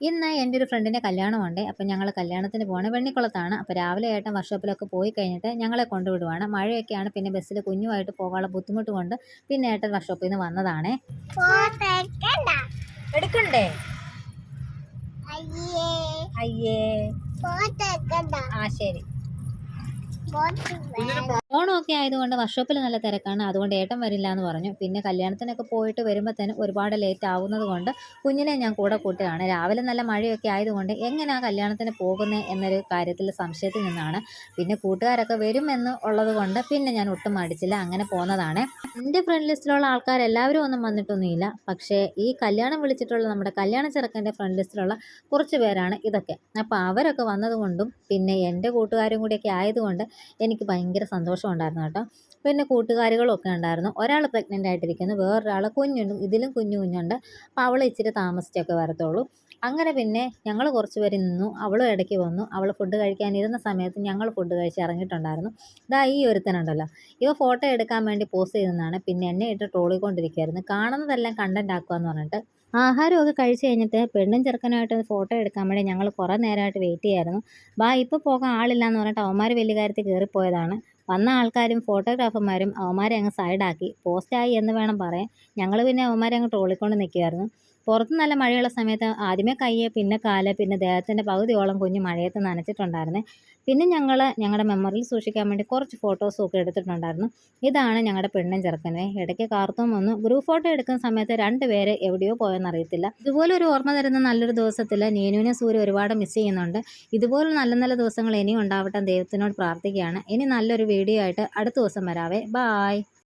ഇന്ന് എന്റെ ഒരു ഫ്രണ്ടിന്റെ കല്യാണമുണ്ട്. അപ്പോൾ ഞങ്ങൾ കല്യാണത്തിന് പോകണം വെണ്ണിക്കുളത്താണ്. അപ്പോൾ രാവിലെ ഏട്ടൻ വർക്ക്ഷോപ്പിലൊക്കെ പോയി കഴിഞ്ഞിട്ട് ഞങ്ങളെ കൊണ്ടുവിടുവാണ്. മഴയൊക്കെയാണ് പിന്നെ ബസ്സിൽ കുഞ്ഞുമായിട്ട് പോകാനുള്ള ബുദ്ധിമുട്ട് കൊണ്ട് പിന്നെ ഏട്ടൻ വർക്ക്ഷോപ്പിൽ നിന്ന് വന്നതാണേ എടുക്കണ്ടേ? അയ്യേ. ആ ശരി. ഓണമൊക്കെ ആയതുകൊണ്ട് വർക്ക്ഷോപ്പിൽ നല്ല തിരക്കാണ്. അതുകൊണ്ട് ഏട്ടൻ വരില്ല എന്ന് പറഞ്ഞു. പിന്നെ കല്യാണത്തിനൊക്കെ പോയിട്ട് വരുമ്പോൾ തന്നെ ഒരുപാട് ലേറ്റ് ആവുന്നത് കൊണ്ട് കുഞ്ഞിനെ ഞാൻ കൂടെ കൂട്ടുകയാണ്. രാവിലെ നല്ല മഴയൊക്കെ ആയതുകൊണ്ട് എങ്ങനെയാ കല്യാണത്തിന് പോകുന്നത് എന്നൊരു കാര്യത്തിൽ സംശയത്തിൽ നിന്നാണ്. പിന്നെ കൂട്ടുകാരൊക്കെ വരുമെന്ന് ഉള്ളത് കൊണ്ട് പിന്നെ ഞാൻ ഒട്ടും മടിച്ചില്ല. അങ്ങനെ പോന്നതാണ്. എന്റെ ഫ്രണ്ട് ലിസ്റ്റിലുള്ള ആൾക്കാർ എല്ലാവരും ഒന്നും വന്നിട്ടൊന്നുമില്ല. പക്ഷേ ഈ കല്യാണം വിളിച്ചിട്ടുള്ള നമ്മുടെ കല്യാണ ചെറുക്കന്റെ ഫ്രണ്ട് ലിസ്റ്റിലുള്ള കുറച്ച് പേരാണ് ഇതൊക്കെ. അപ്പോൾ അവരൊക്കെ വന്നതുകൊണ്ടും പിന്നെ എന്റെ കൂട്ടുകാരും കൂടിയൊക്കെ ആയതുകൊണ്ട് എനിക്ക് ഭയങ്കര സന്തോഷമുണ്ടായിരുന്നു കേട്ടോ. പിന്നെ കൂട്ടുകാരികളൊക്കെ ഉണ്ടായിരുന്നു. ഒരാൾ പ്രഗ്നന്റ് ആയിട്ടിരിക്കുന്നു വേറൊരാൾ കുഞ്ഞുണ്ട് ഇതിലും കുഞ്ഞു കുഞ്ഞുണ്ട്. അപ്പോൾ അവൾ ഇച്ചിരി താമസിച്ചൊക്കെ വരത്തുള്ളൂ. അങ്ങനെ പിന്നെ ഞങ്ങൾ കുറച്ച് പേര് നിന്നു അവളും ഇടയ്ക്ക് വന്നു. അവൾ ഫുഡ് കഴിക്കാനിരുന്ന സമയത്ത് ഞങ്ങൾ ഫുഡ് കഴിച്ച് ഇറങ്ങിയിട്ടുണ്ടായിരുന്നു. ഇതാ ഈ ഒരുത്തനുണ്ടല്ലോ. ഇവ ഫോട്ടോ എടുക്കാൻ വേണ്ടി പോസ്റ്റ് ചെയ്തതാണ്. പിന്നെ എന്നെ ഇട്ട് ട്രോളിക്കൊണ്ടിരിക്കുകയായിരുന്നു കാണുന്നതെല്ലാം കണ്ടന്റ് ആക്കുക എന്ന് പറഞ്ഞിട്ട് ആഹാരമൊക്കെ കഴിച്ചു കഴിഞ്ഞിട്ട് പെണ്ണും ചെറുക്കനുമായിട്ട് ഫോട്ടോ എടുക്കാൻ വേണ്ടി ഞങ്ങൾ കുറേ നേരമായിട്ട് വെയിറ്റ് ചെയ്യായിരുന്നു. ബാ ഇപ്പോൾ പോകാൻ ആളില്ല എന്ന് പറഞ്ഞിട്ട് അവന്മാർ വലിയ കാര്യത്തിൽ കയറിപ്പോയതാണ് വന്ന ആൾക്കാരും ഫോട്ടോഗ്രാഫർമാരും അവന്മാരെ അങ്ങ് സൈഡാക്കി. പോസ്റ്റായി എന്ന് വേണം പറയാൻ. ഞങ്ങൾ പിന്നെ അവന്മാരെ അങ്ങ് ട്രോളിക്കൊണ്ട് നിൽക്കുമായിരുന്നു പുറത്ത് നല്ല മഴയുള്ള സമയത്ത് ആദ്യമേ കയ്യെ പിന്നെ കാൽ പിന്നെ ദേഹത്തിന്റെ പകുതിയോളം കുഞ്ഞ് മഴയത്ത് നനച്ചിട്ടുണ്ടായിരുന്നു. പിന്നെ ഞങ്ങൾ ഞങ്ങളുടെ മെമ്മറിയിൽ സൂക്ഷിക്കാൻ വേണ്ടി കുറച്ച് ഫോട്ടോസും ഒക്കെ എടുത്തിട്ടുണ്ടായിരുന്നു. ഇതാണ് ഞങ്ങളുടെ പെണ്ണും ചെറുക്കനെ ഇടയ്ക്ക് കാർത്തും വന്നു. ഗ്രൂപ്പ് ഫോട്ടോ എടുക്കുന്ന സമയത്ത് രണ്ടുപേര് എവിടെയോ പോയെന്ന് അറിയത്തില്ല. ഇതുപോലെ ഒരു ഓർമ്മ തരുന്ന നല്ലൊരു ദിവസത്തിൽ നീനുവിനെ സൂര്യ ഒരുപാട് മിസ് ചെയ്യുന്നുണ്ട്. ഇതുപോലെ നല്ല നല്ല ദിവസങ്ങൾ ഇനിയും ഉണ്ടാവട്ടെ ദൈവത്തിനോട് പ്രാർത്ഥിക്കുകയാണ്. ഇനി നല്ലൊരു വീഡിയോ ആയിട്ട് അടുത്ത ദിവസം വരാവേ. ബായ്